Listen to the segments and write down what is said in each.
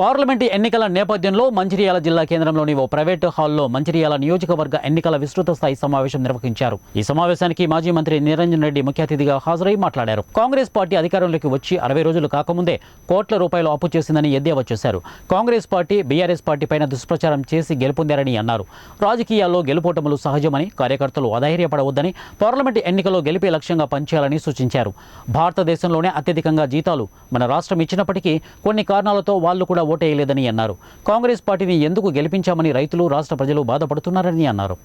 Parliament ఎన్నికల నేపథ్యంలో మంచిర్యాల జిల్లా కేంద్రంలోని ఓ ప్రైవేటు హాల్లో మంచిర్యాల నియోజకవర్గ ఎన్నికల విస్తృత స్థాయి సమావేశం నిర్వహించారు. ఈ సమావేశానికి మాజీ మంత్రి నిరంజన్ రెడ్డి ముఖ్య అతిథిగా హాజరై మాట్లాడారు. కాంగ్రెస్ పార్టీ అధికారంలోకి వచ్చి అరవై రోజులు కాకముందే కోట్ల రూపాయలు అప్పు చేసిందని ఎద్దేవా చేశారు. కాంగ్రెస్ పార్టీ బీఆర్ఎస్ పార్టీ పైన దుష్ప్రచారం చేసి గెలుపొందారని అన్నారు. రాజకీయాల్లో గెలుపోటములు సహజమని కార్యకర్తలు అధైర్యపడవద్దని పార్లమెంటు ఎన్నికల్లో గెలిపే లక్ష్యంగా పనిచేయాలని సూచించారు. భారతదేశంలోనే అత్యధికంగా జీతాలు మన రాష్ట్రం ఇచ్చినప్పటికీ కొన్ని కారణాలతో వాళ్ళు కూడా ఓటేయలేదని అన్నారు. కాంగ్రెస్ పార్టీని ఎందుకు గెలిపించామని రైతులు రాష్ట్ర ప్రజలు బాధపడుతున్నారని అన్నారు.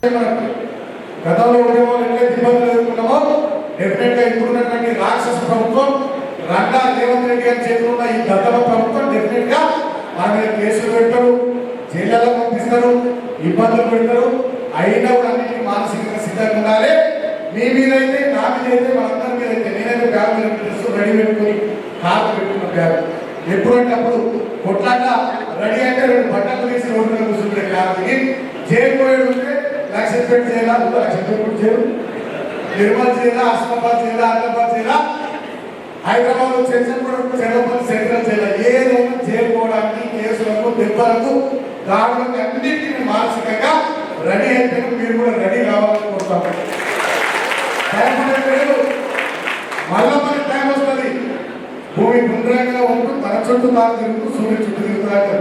ఇబ్బందులు పెడతారు అయినా కూడా మానసికంగా సిద్ధంగా ఉండాలి. మీ మీద అయితే నా మీద అయితే మనందరి మీద అయితే నేనైతే బ్యాగ్ రెడీ పెట్టుకుని కారు పెట్టుకున్న బ్యాగ్ ఎప్పుడంటప్పుడు కొట్లాట రెడీ అయితే రెండు బట్టలు తీసి రోడ్డు మీద కూర్చుంటే కాబట్టి చేయకపోయాడు ఉంటే లక్ష పెట్టి చేయాలా లక్ష పెట్టి చేయరు నిర్మల్ చేయాలా ఆసిఫాబాద్ చేయాలా ఆదిలాబాద్ చేయాలా హైదరాబాద్ చర్చపూర్ చెరపల్లి సెంట్రల్ చేయాలి ఏదైనా చేయకపోవడానికి కేసులకు దెబ్బలకు దాడులకు అన్నింటినీ మానసికంగా రెడీ అయితే మీరు కూడా రెడీ కావాలని కోరుతాము. భయపడలేదు మళ్ళా మనకి టైం వస్తుంది. భూమి గుండ్రంగా ఉంటుంది చుట్టూ తాను తిరుగుతూ సూర్యుడు చుట్టూ తిరుగుతున్నాడు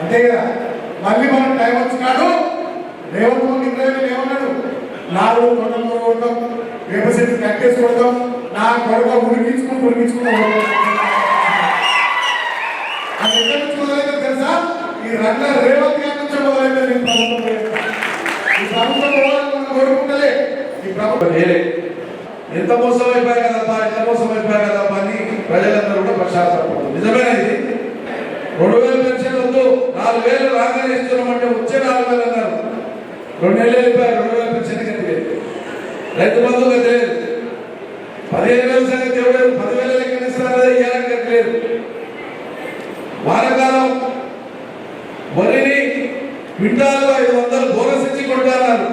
అంతే కదా? మళ్ళీ మనం టైం వచ్చినాడు రేవంత్ రెడ్డి ఇబ్రాహిం ఏమన్నాడు నాలుగు తొండలు కొడతాం వేప చెట్టు కట్టేసి కొడతాం నా కొడుక ఉడికించుకుని ఉడికించుకుని అది ఎక్కడ నుంచి మొదలైందో తెలుసా? ఈ రంగ రేవంత్ గారి నుంచి మొదలైతే నేను ప్రభుత్వం ఈ ప్రభుత్వం పోవాలని మనం కోరుకుంటలే. ఈ ప్రభుత్వం ఎంత మోసం అయిపోయాయి కదమ్మా ఎంత మోసం అయిపోయాయి కదమ్మా అని ప్రజలందరూ కూడా పశ్చాత్తాపడుతుంది నిజమేనా రెండు వేల పెన్షన్ వద్దు. నాలుగు వేలు రాగానే ఇస్తున్నామంటే వచ్చే నాలుగు వేలు అన్నారు. రెండు నెలలు వెళ్ళిపోయారు రెండు వేల పెన్షన్ కట్టి రైతు బంధు కట్టలేదు పదిహేను వేల సంగతి ఇవ్వలేదు పదివేల లెక్కన ఇస్తున్నారు ఇవ్వాలని కట్టలేదు వానకాలం వరిని క్వింటాల్లో ఐదు వందలు బోనస్ ఇచ్చి కొంటున్నారు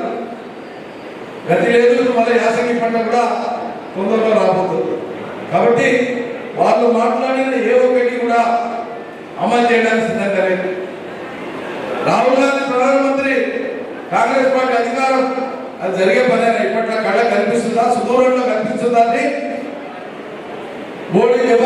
గతి లేదు మళ్ళీ యాసంగి పంట కూడా తొందరలో రాబోతుంది. కాబట్టి వాళ్ళు మాట్లాడిన ఏ ఒక్కటి కూడా అమలు చేయడానికి సిద్ధంగా లేదు. రాహుల్ గాంధీ ప్రధానమంత్రి కాంగ్రెస్ పార్టీ అధికారం అది జరిగే పనేనా? ఇప్పట్లో కళ్ళ కనిపిస్తుందా? సుదూరంలో కనిపిస్తుందా అని మోడీ దెబ్బ